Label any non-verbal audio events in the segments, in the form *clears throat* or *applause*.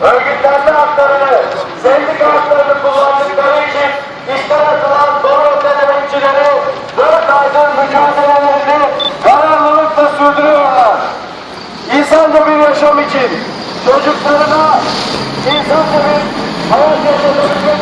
örgütlenme haklarını, sendika haklarını kullandıkları için işten atılan Boros denetçileri dört aydır mücadelelerini kararlılıkla sürdürüyorlar. İnsanlı bir yaşam için çocuklarına insanlı bir hayat yaşadıkları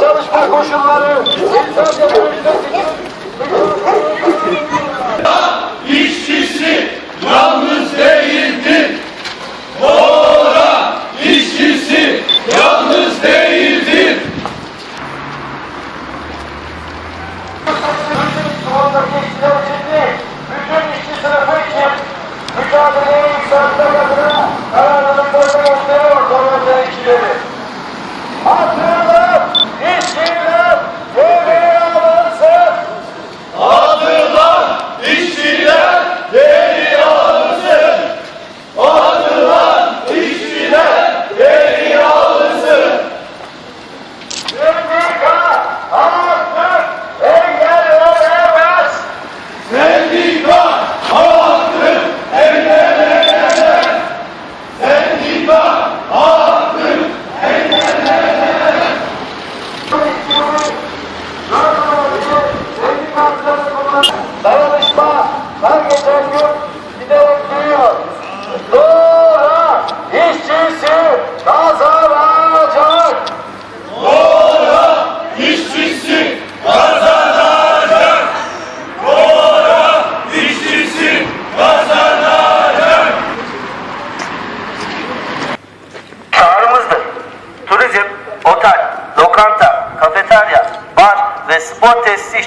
çalışma koşulları,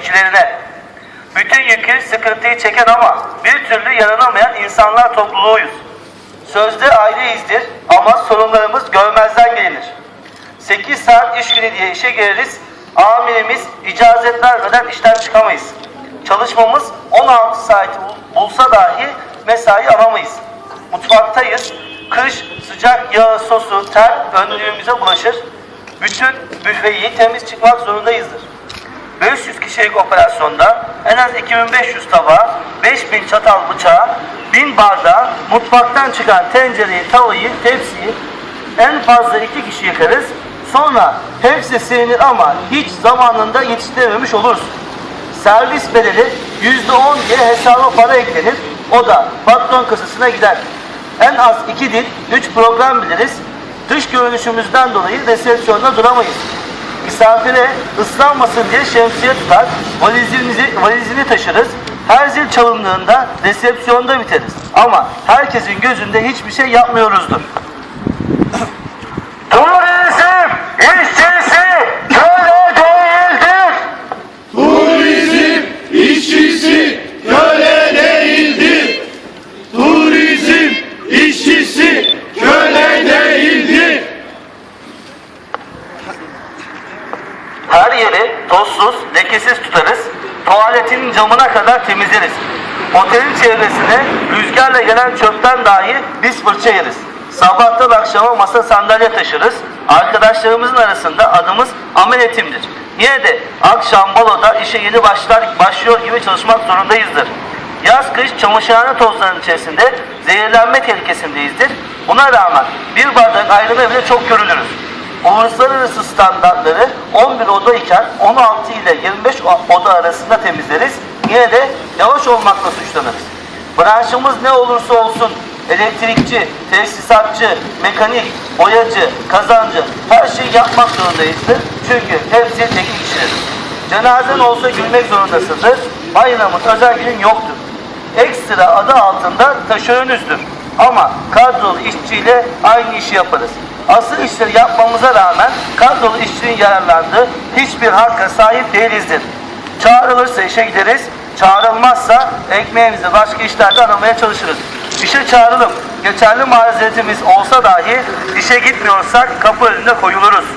işçilerine. Bütün yükü, sıkıntıyı çeken ama bir türlü yaranamayan insanlar topluluğuyuz. Sözde aileyizdir ama sorunlarımız görmezden gelinir. 8 saat iş günü diye işe gireriz, amirimiz icazet vermeden işten çıkamayız. Çalışmamız 16 saati bul- bulsa dahi mesai alamayız. Mutfaktayız, kış, sıcak yağı, sosu, ter önlüğümüze bulaşır. Bütün büfeyi temiz çıkmak zorundayızdır. 500 kişilik operasyonda en az 2500 tabağı, 5000 çatal bıçağı, 1000 bardağı, mutfaktan çıkan tencereyi, tavayı, tepsiyi en fazla iki kişi yıkarız. Sonra hepsi silinir ama hiç zamanında yetiştirememiş oluruz. Servis bedeli %10 diye hesaba para eklenir. O da patron kasasına gider. En az iki dil, üç program biliriz. Dış görünüşümüzden dolayı resepsiyonda duramayız. Misafire ıslanmasın diye şemsiye tutar, valizimizi, valizini taşırız. Her zil çalındığında resepsiyonda biteriz. Ama herkesin gözünde hiçbir şey yapmıyoruzdur. *coughs* Turizm işçisi çevresine rüzgarla gelen çöpten dahi biz fırça yeriz. Sabahtan akşama masa sandalye taşırız. Arkadaşlarımızın arasında adımız ameletimdir. Yine de akşam baloda işe yeni başlar başlıyor gibi çalışmak zorundayızdır. Yaz kış çamaşırhane tozlarının içerisinde zehirlenme tehlikesindeyizdir. Buna rağmen bir bardak ayrımı bile çok görülürüz. Uluslararası standartları 11 oda iken 16 ile 25 oda arasında temizleriz. Yine de yavaş olmakla suçlanırız. Branşımız ne olursa olsun elektrikçi, tesisatçı, mekanik, boyacı, kazancı her şeyi yapmak zorundayızdır. Çünkü hepsi teknik işler. Cenazen olsa gülmek zorundasındır. Bayramın özel günün yoktur. Ekstra adı altında taşeronüzdür. Ama kadrolu işçiyle aynı işi yaparız. Asıl işleri yapmamıza rağmen kadrolu işçinin yararlandığı hiçbir hakka sahip değilizdir. Çağrılırsa işe gideriz, çağrılmazsa ekmeğimizi başka işlerde aramaya çalışırız. İşe çağrılıp geçerli mazeretimiz olsa dahi işe gitmiyorsak kapı önüne koyuluruz. *clears throat*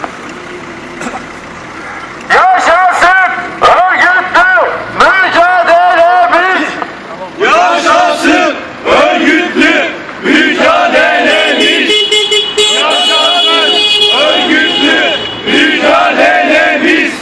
Yaşasın örgütlü mücadelemiz. Yaşasın örgütlü mücadelemiz. Yaşasın örgütlü mücadelemiz.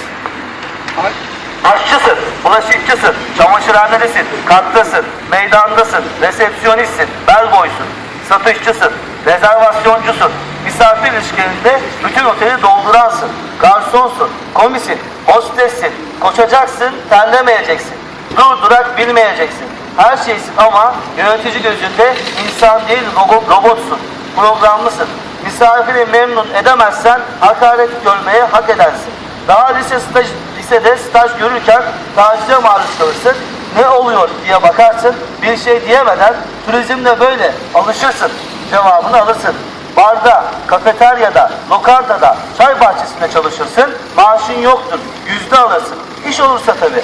Aşçısın, bulaşıkçısın, çamaşırhanedesin, kattasın, meydandasın, resepsiyonistsin, bellboysun, satışçısın, rezervasyoncusun, misafir ilişkilerinde bütün oteli dolduransın, garsonsun, komisin, hostessin, koşacaksın, terlemeyeceksin, dur durak bilmeyeceksin. Her şeysin ama yönetici gözünde insan değil robo- robotsun, programlısın. Misafiri memnun edemezsen hakaret görmeye hak edersin. Daha lise staj, lisede staj görürken tacize maruz kalırsın. Ne oluyor diye bakarsın. Bir şey diyemeden turizmde böyle alışırsın. Cevabını alırsın. Barda, kafeteryada, lokantada, çay bahçesinde çalışırsın. Maaşın yoktur. Yüzde alırsın. İş olursa tabii.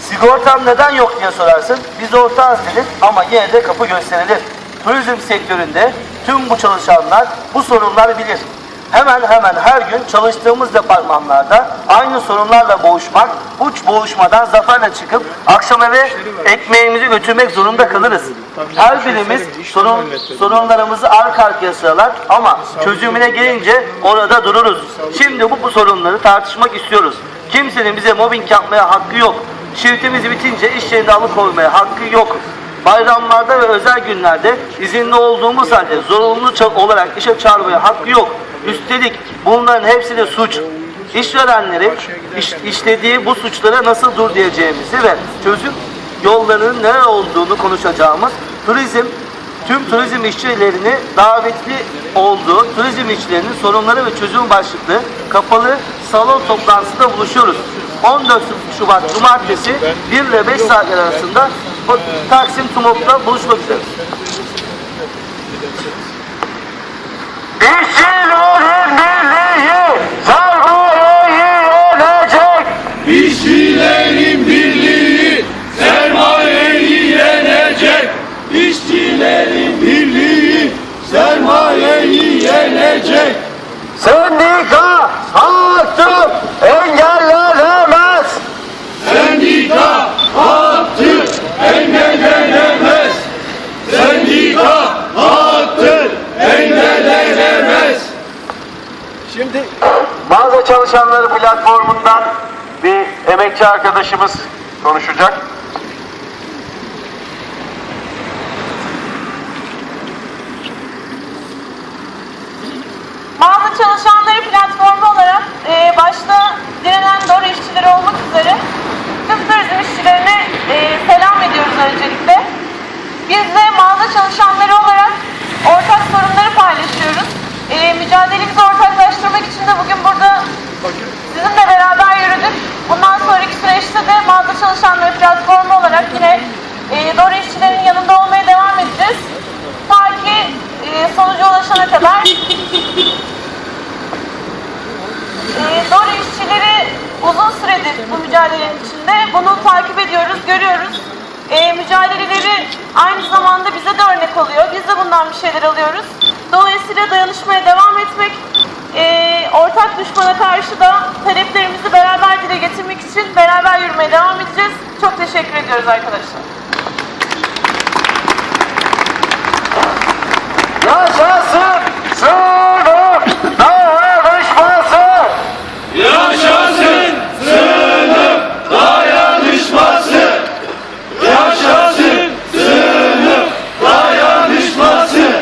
Sigortam neden yok diye sorarsın. Biz ortağız denir ama yine de kapı gösterilir. Turizm sektöründe tüm bu çalışanlar bu sorunları bilir. Hemen hemen her gün çalıştığımız departmanlarda aynı sorunlarla boğuşmak, uç boğuşmadan zaferle çıkıp akşam eve ekmeğimizi götürmek zorunda kalırız. Her birimiz sorun, sorunlarımızı arka arkaya sıralar ama çözümüne gelince orada dururuz. Şimdi bu, bu sorunları tartışmak istiyoruz. Kimsenin bize mobbing yapmaya hakkı yok. Şiftimiz bitince iş yerinde alıkoymaya hakkı yok. Bayramlarda ve özel günlerde izinli olduğumuz halde zorunlu olarak işe çağırmaya hakkı yok. Üstelik bunların hepsi de suç. İşverenlerin iş- işlediği bu suçlara nasıl dur diyeceğimizi ve çözüm yollarının neler olduğunu konuşacağımız turizm tüm turizm işçilerini davetli olduğu turizm işçilerinin sorunları ve çözüm başlıklı kapalı salon toplantısında buluşuyoruz. 14 Şubat Cumartesi 1 ile 5 saatler arasında Taksim Tumop'ta buluşmak üzere. İşçilerin birliği sargıyı Mağaza çalışanları platformundan bir emekçi arkadaşımız konuşacak. Mağaza çalışanları platformu olarak e, başta direnen doğru işçileri olmak üzere tüm işçilerine e, selam ediyoruz öncelikle. Biz de mağaza çalışanları Ee, mücadeleleri aynı zamanda bize de örnek oluyor. Biz de bundan bir şeyler alıyoruz. Dolayısıyla dayanışmaya devam etmek, ee, ortak düşmana karşı da taleplerimizi beraber dile getirmek için beraber yürümeye devam edeceğiz. Çok teşekkür ediyoruz arkadaşlar. Yaşasın sınıf dayanışması! Yaşasın sınıf dayanışması. Yaşasın sınıf dayanışması.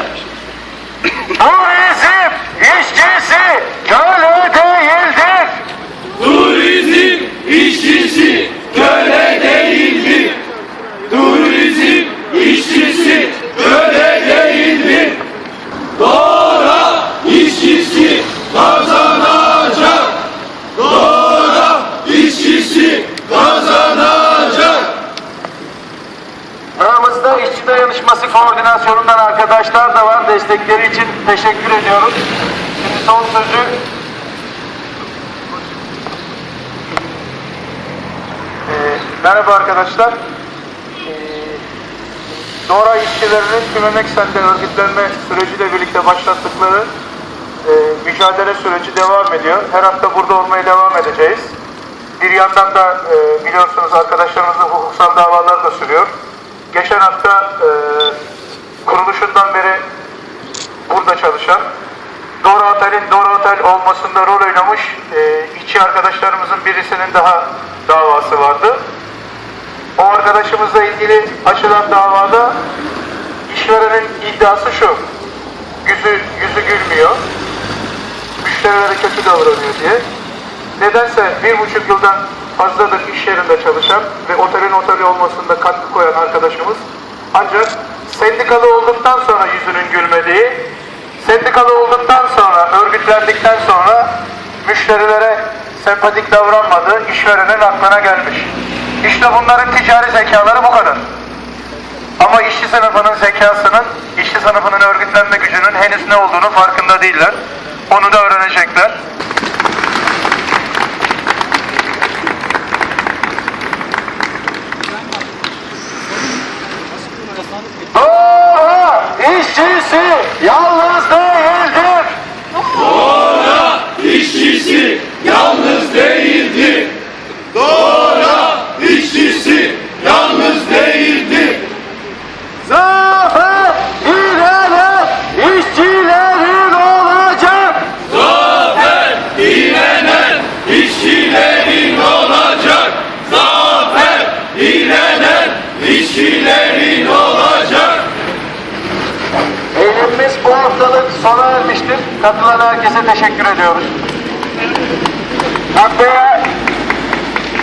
Turizm işçisi köle değildir. Turizm işçisi köle değildir. Turizm işçisi köle değildir. Doğru işçisi kazanacak. Doğru işçisi kazanacak. Aramızda işçi dayanışması koordinasyonundan arkadaşlar da var. Destekleri için teşekkür ediyoruz. Şimdi son sözü Ee, merhaba arkadaşlar. Ee, Dora işçilerinin Tümemek Sende örgütlenme süreciyle birlikte başlattıkları e, mücadele süreci devam ediyor. Her hafta burada olmaya devam edeceğiz. Bir yandan da e, biliyorsunuz arkadaşlarımızın hukuksal davalar da sürüyor. Geçen hafta e, kuruluşundan beri burada çalışan, Dora Otel'in Dora Otel olmasında rol oynamış e, işçi arkadaşlarımızın birisinin daha davası vardı. O arkadaşımızla ilgili açılan davada işverenin iddiası şu, yüzü, yüzü gülmüyor, müşterilere kötü davranıyor diye. Nedense bir buçuk yıldan fazladır iş yerinde çalışan ve otelin oteli olmasında katkı koyan arkadaşımız ancak sendikalı olduktan sonra yüzünün gülmediği, sendikalı olduktan sonra, örgütlendikten sonra müşterilere sempatik davranmadığı işverenin aklına gelmiş. İşte bunların ticari zekaları bu kadar. Ama işçi sınıfının zekasının, işçi sınıfının örgütlenme gücünün henüz ne olduğunu farkında değiller. Onu da öğrenecekler. Sona ermiştir. Katılan herkese teşekkür ediyoruz. Haftaya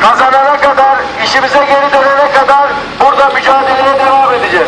kazanana kadar, işimize geri dönene kadar burada mücadeleye devam edeceğiz.